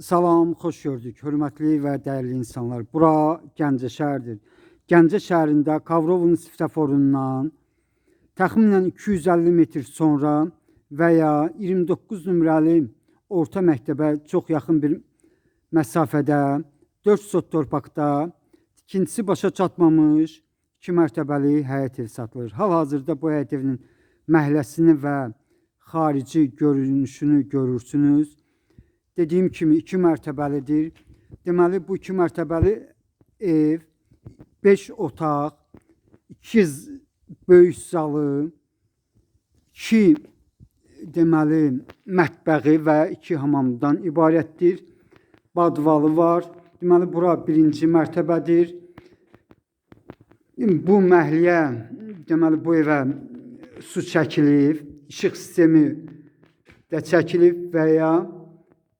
Salam, xoş gördük. Hörmətli və dəyərli insanlar. Bura Gəncə şəhərdir. Gəncə şəhərində Kavrovun svetoforundan təxminən 250 metr sonra və ya 29 nömrəli orta məktəbə çox yaxın bir məsafədə 4 sot torpaqda tikintisi başa çatmamış 2 mərtəbəli həyət ev satılır. Hal-hazırda bu həyət evinin məhləsini və xarici görünüşünü görürsünüz. Dediyim kimi 2 mərtəbəlidir. Deməli bu 2 mərtəbəli ev 5 otaq, 2 böyük zalı, 2 deməli mətbəxi və 2 hamamdan ibarətdir. Badvalı var. Deməli bura birinci mərtəbədir. Bu məhliyə deməli bu evə su çəkilib, işıq sistemi də çəkilib və ya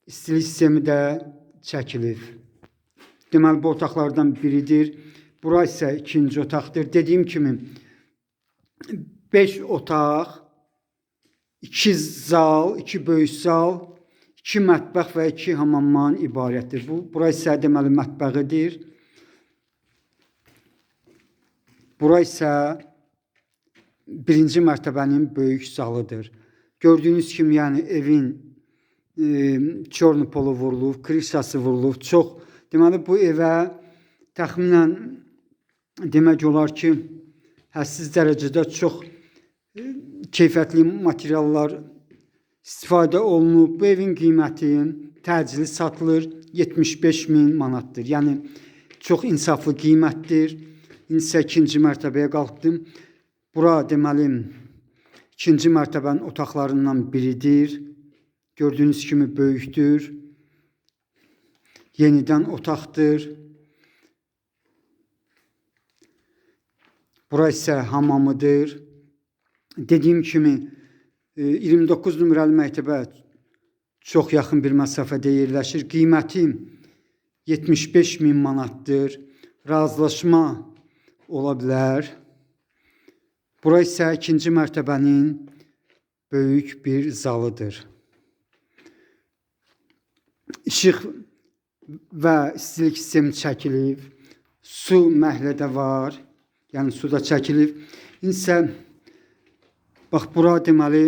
istilik sistemi də çəkilib. Deməli bu otaqlardan biridir. Bura isə ikinci otaqdır. Dediyim kimi 5 otaq, 2 zal, 2 böyük zal, 2 mətbəx və 2 hamamdan ibarətdir. Bu bura isə deməli mətbəxidir. Bura isə birinci mərtəbənin böyük zalıdır. Gördüyünüz kimi, yəni evin çornu polu vurulub, krişası vurulub. Çox deməli bu evə təxminən demək olar ki, hədsiz dərəcədə çox keyfiyyətli materiallar istifadə olunub. Bu evin qiyməti təcili satılır 75 min manatdır. Yəni çox insaflı qiymətdir. İndi isə ikinci mərtəbəyə qalxdım. Bura deməli ikinci mərtəbənin otaqlarından biridir. Gördüyünüz kimi böyükdür. Yenidən otaqdır. Bura isə hamamıdır. Dediyim kimi e, 29 nömrəli məktəbə çox yaxın bir məsafədə yerləşir. Qiyməti 75 min manatdır. Razılaşma ola bilər. Bura ikinci mərtəbənin böyük bir zalıdır. İşıq və istilik sistemi çəkilib. Su məhlədə var. Yəni su da çəkilib. İndi isə bax bura deməli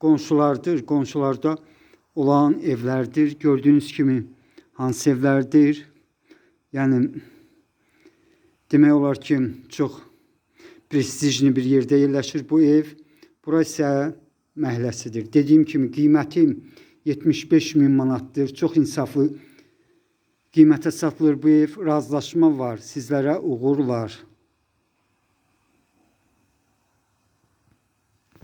qonşulardır. Qonşularda olan evlərdir. Gördüyünüz kimi hansı evlərdir? Yəni demək olar ki, çox prestijli bir yerdə yerləşir bu ev. Bura isə məhləsidir. Dediyim kimi qiyməti 75 min manatdır. Çox insaflı qiymətə satılır bu ev. Razılaşma var. Sizlərə uğurlar.